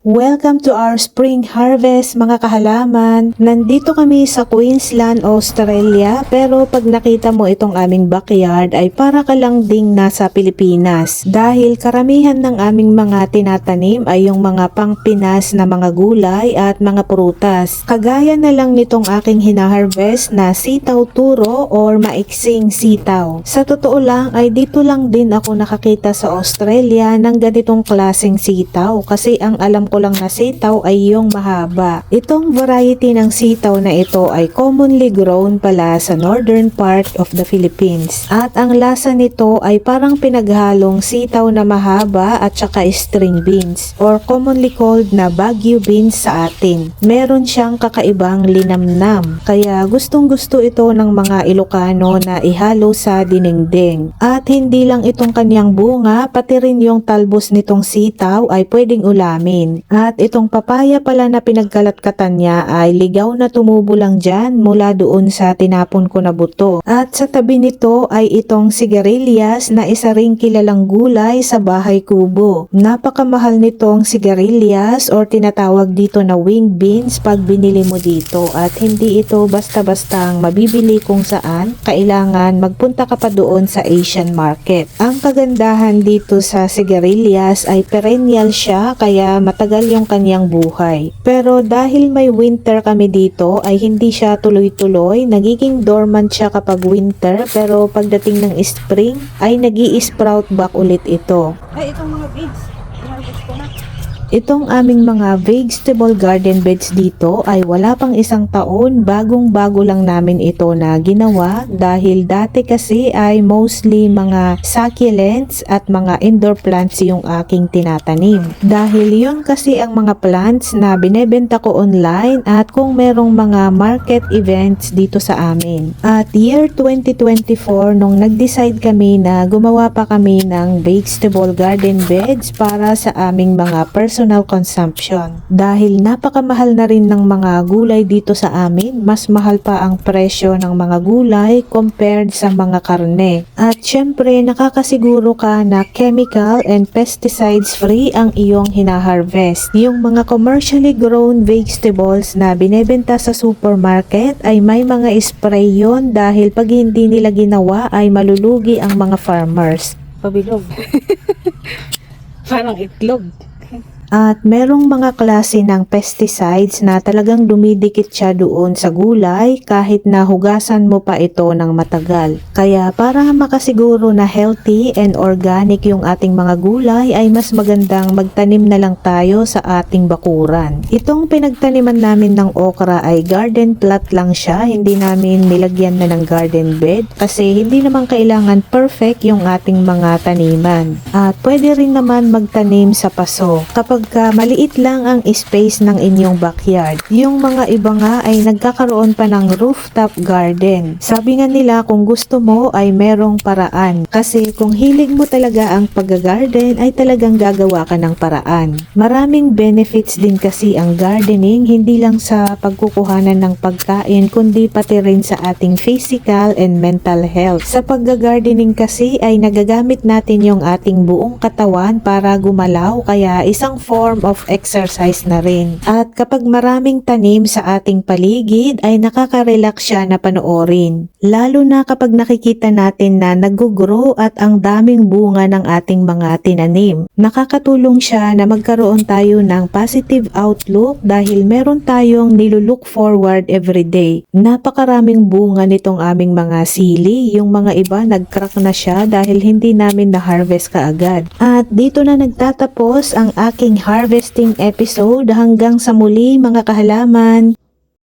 Welcome to our spring harvest mga kahalaman. Nandito kami sa Queensland, Australia pero pag nakita mo itong aming backyard ay para ka lang ding nasa Pilipinas dahil karamihan ng aming mga tinatanim ay yung mga pangpinas na mga gulay at mga prutas. Kagaya na lang nitong aking hinaharvest na sitaw turo or maiksing sitaw. Sa totoo lang ay dito lang din ako nakakita sa Australia ng ganitong klaseng sitaw kasi ang alam ko lang na sitaw ay yung mahaba. Itong variety ng sitaw na ito ay commonly grown pala sa northern part of the Philippines. At ang lasa nito ay parang pinaghalong sitaw na mahaba at saka string beans or commonly called na Baguio beans sa atin. Meron siyang kakaibang linamnam kaya gustong gusto ito ng mga Ilocano na ihalo sa dinengdeng. At hindi lang itong kanyang bunga, pati rin yung talbos nitong sitaw ay pwedeng ulamin. At itong papaya pala na pinagkalatkatan niya ay ligaw na tumubo lang dyan mula doon sa tinapon ko na buto. At sa tabi nito ay itong sigarilyas na isa ring kilalang gulay sa bahay kubo. Napakamahal nitong sigarilyas or tinatawag dito na wing beans pag binili mo dito at hindi ito basta-bastang mabibili kung saan kailangan magpunta ka pa doon sa Asian market. Ang kagandahan dito sa sigarilyas ay perennial siya kaya matagal yung kanyang buhay. Pero dahil may winter kami dito ay hindi siya tuloy-tuloy, nagiging dormant siya kapag winter pero pagdating ng spring ay nag sprout back ulit ito. Ay, itong mga beads. Itong aming mga vegetable garden beds dito ay wala pang isang taon, bagong bago lang namin ito na ginawa dahil dati kasi ay mostly mga succulents at mga indoor plants yung aking tinatanim. Dahil yun kasi ang mga plants na binebenta ko online at kung merong mga market events dito sa amin. At year 2024 nung nag-decide kami na gumawa pa kami ng vegetable garden beds para sa aming mga personal consumption. Dahil napakamahal na rin ng mga gulay dito sa amin, mas mahal pa ang presyo ng mga gulay compared sa mga karne. At syempre, nakakasiguro ka na chemical and pesticides free ang iyong hinaharvest. Yung mga commercially grown vegetables na binebenta sa supermarket ay may mga spray yon dahil pag hindi nila ginawa ay malulugi ang mga farmers. Pabilog. Parang itlog. At merong mga klase ng pesticides na talagang dumidikit siya doon sa gulay kahit na hugasan mo pa ito ng matagal. Kaya para makasiguro na healthy and organic yung ating mga gulay ay mas magandang magtanim na lang tayo sa ating bakuran. Itong pinagtaniman namin ng okra ay garden plot lang siya, hindi namin nilagyan na ng garden bed kasi hindi naman kailangan perfect yung ating mga taniman. At pwede rin naman magtanim sa paso. Kapag ka maliit lang ang space ng inyong backyard, yung mga iba nga ay nagkakaroon pa ng rooftop garden. Sabi nga nila kung gusto mo ay merong paraan. Kasi kung hilig mo talaga ang pag-garden ay talagang gagawa ka ng paraan. Maraming benefits din kasi ang gardening hindi lang sa pagkukuhanan ng pagkain kundi pati rin sa ating physical and mental health. Sa pag-gardening kasi ay nagagamit natin yung ating buong katawan para gumalaw kaya isang form of exercise na rin. At kapag maraming tanim sa ating paligid ay nakaka-relax siya na panoorin. Lalo na kapag nakikita natin na nag-grow at ang daming bunga ng ating mga tinanim. Nakakatulong siya na magkaroon tayo ng positive outlook dahil meron tayong nilulook forward every day. Napakaraming bunga nitong aming mga sili. Yung mga iba nag-crack na siya dahil hindi namin na-harvest kaagad. At dito na nagtatapos ang aking harvesting episode hanggang sa muli mga kahalaman.